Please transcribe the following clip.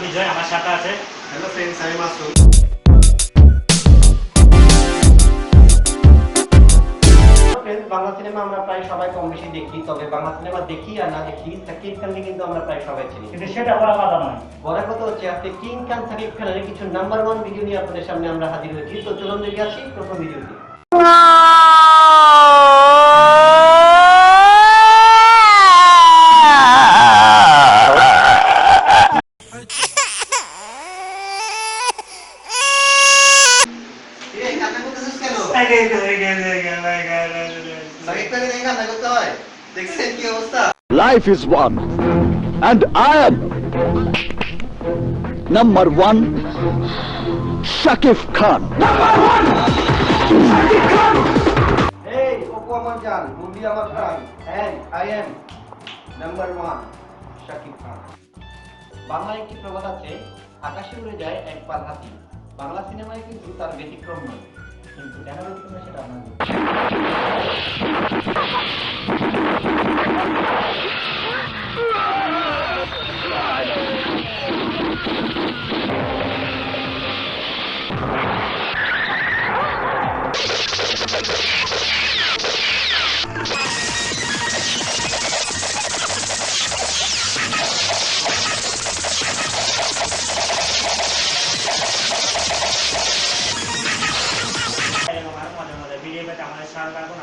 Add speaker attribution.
Speaker 1: আমি জয় আমার সাথে আছে।
Speaker 2: হ্যালো ফ্রেন্ডস আমি মাসুদ
Speaker 3: বাংলা সিনেমা আমরা প্রায় সবাই কম বেশি দেখি তবে বাংলা সিনেমা দেখি আর না দেখি সাকিব খানকে কিন্তু আমরা প্রায় সবাই চিনি।
Speaker 1: কিন্তু সেটা বড় কথা নয়।
Speaker 3: বড় কথা হচ্ছে আজকে কিং খান সাকিব খানের কিছু নাম্বার ওয়ান ভিডিও নিয়ে আপনাদের সামনে আমরা হাজির হয়েছি। তো চলুন দেখে আসি প্রথম ভিডিওটি
Speaker 2: কান্না করতেছিস কেন সাকিব খানকে দেখে কান্না করতে হয় দেখছেন কি অবস্থা
Speaker 4: Life is one, and I am number one, Shakif Khan.
Speaker 3: এই অপু আমার জান মুভি আমার প্রাণ and I am number one Shakib Khan বাংলায় একটি প্রবাদ আছে আকাশে উড়ে যায় এক পাল হাতি। বাংলা সিনেমায় কিন্তু তার ব্যতিক্রম নয়। কিন্তু কেন ব্যতিক্রম নয় সেটা আপনার Saat aku.